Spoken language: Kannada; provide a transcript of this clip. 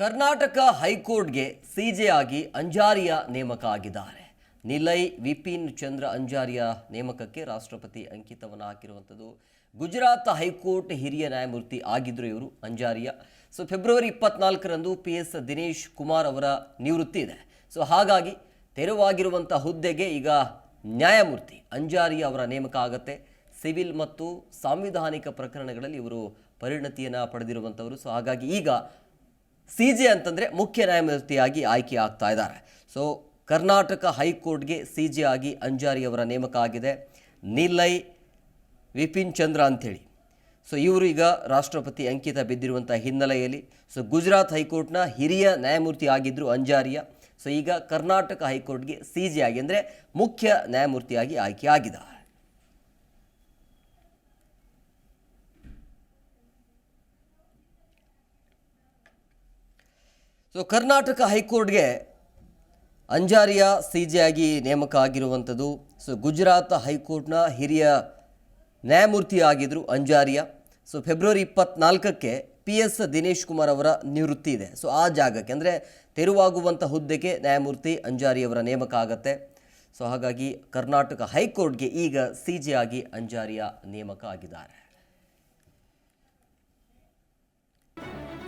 ಕರ್ನಾಟಕ ಹೈಕೋರ್ಟ್ಗೆ ಸಿಜೆ ಆಗಿ ಅಂಜಾರಿಯ ನೇಮಕ ಆಗಿದ್ದಾರೆ. ನಿಲಯ್ ವಿಪಿನ್ ಚಂದ್ರ ಅಂಜಾರಿಯ ನೇಮಕಕ್ಕೆ ರಾಷ್ಟ್ರಪತಿ ಅಂಕಿತವನ್ನು ಹಾಕಿರುವಂಥದ್ದು ಗುಜರಾತ್ ಹೈಕೋರ್ಟ್ ಹಿರಿಯ ನ್ಯಾಯಮೂರ್ತಿ ಆಗಿದ್ರು ಇವರು ಅಂಜಾರಿಯ. ಸೊ, ಫೆಬ್ರವರಿ ಇಪ್ಪತ್ನಾಲ್ಕರಂದು ಪಿ ಎಸ್ ದಿನೇಶ್ ಕುಮಾರ್ ಅವರ ನಿವೃತ್ತಿ ಇದೆ. ಸೊ, ಹಾಗಾಗಿ ತೆರವಾಗಿರುವಂಥ ಹುದ್ದೆಗೆ ಈಗ ನ್ಯಾಯಮೂರ್ತಿ ಅಂಜಾರಿ ಅವರ ನೇಮಕ ಆಗತ್ತೆ. ಸಿವಿಲ್ ಮತ್ತು ಸಾಂವಿಧಾನಿಕ ಪ್ರಕರಣಗಳಲ್ಲಿ ಇವರು ಪರಿಣತಿಯನ್ನು ಪಡೆದಿರುವಂಥವರು. ಸೊ, ಹಾಗಾಗಿ ಈಗ ಸಿ ಜೆ ಅಂತಂದರೆ ಮುಖ್ಯ ನ್ಯಾಯಮೂರ್ತಿಯಾಗಿ ಆಯ್ಕೆ ಆಗ್ತಾ ಇದ್ದಾರೆ. ಸೊ ಕರ್ನಾಟಕ ಹೈಕೋರ್ಟ್ಗೆ ಸಿ ಜೆ ಆಗಿ ಅಂಜಾರಿಯವರ ನೇಮಕ ಆಗಿದೆ. ನಿಲೈ ವಿಪಿನ್ ಚಂದ್ರ ಅಂಥೇಳಿ. ಸೊ ಇವರು ಈಗ ರಾಷ್ಟ್ರಪತಿ ಅಂಕಿತ ಬಿದ್ದಿರುವಂಥ ಹಿನ್ನೆಲೆಯಲ್ಲಿ. ಸೊ ಗುಜರಾತ್ ಹೈಕೋರ್ಟ್ನ ಹಿರಿಯ ನ್ಯಾಯಮೂರ್ತಿ ಆಗಿದ್ದರು ಅಂಜಾರಿಯ. ಸೊ ಈಗ ಕರ್ನಾಟಕ ಹೈಕೋರ್ಟ್ಗೆ ಸಿ ಜೆ ಆಗಿ ಅಂದರೆ ಮುಖ್ಯ ನ್ಯಾಯಮೂರ್ತಿಯಾಗಿ ಆಯ್ಕೆ ಆಗಿದ್ದಾರೆ. ಸೊ ಕರ್ನಾಟಕ ಹೈಕೋರ್ಟ್ಗೆ ಅಂಜಾರಿಯ ಸಿ ಜಿ ಆಗಿ ನೇಮಕ ಆಗಿರುವಂಥದ್ದು ಸೊ ಗುಜರಾತ್ ಹೈಕೋರ್ಟ್ನ ಹಿರಿಯ ನ್ಯಾಯಮೂರ್ತಿ ಆಗಿದ್ದರು ಅಂಜಾರಿಯ ಸೊ ಫೆಬ್ರವರಿ ಇಪ್ಪತ್ನಾಲ್ಕಕ್ಕೆ ಪಿ ಎಸ್ ದಿನೇಶ್ ಕುಮಾರ್ ಅವರ ನಿವೃತ್ತಿ ಇದೆ. ಸೊ ಆ ಜಾಗಕ್ಕೆ ಅಂದರೆ ತೆರವಾಗುವಂಥ ಹುದ್ದೆಗೆ ನ್ಯಾಯಮೂರ್ತಿ ಅಂಜಾರಿಯವರ ನೇಮಕ ಆಗುತ್ತೆ. ಸೊ ಹಾಗಾಗಿ ಕರ್ನಾಟಕ ಹೈಕೋರ್ಟ್ಗೆ ಈಗ ಸಿ ಜಿ ಆಗಿ ಅಂಜಾರಿಯ ನೇಮಕ ಆಗಿದ್ದಾರೆ.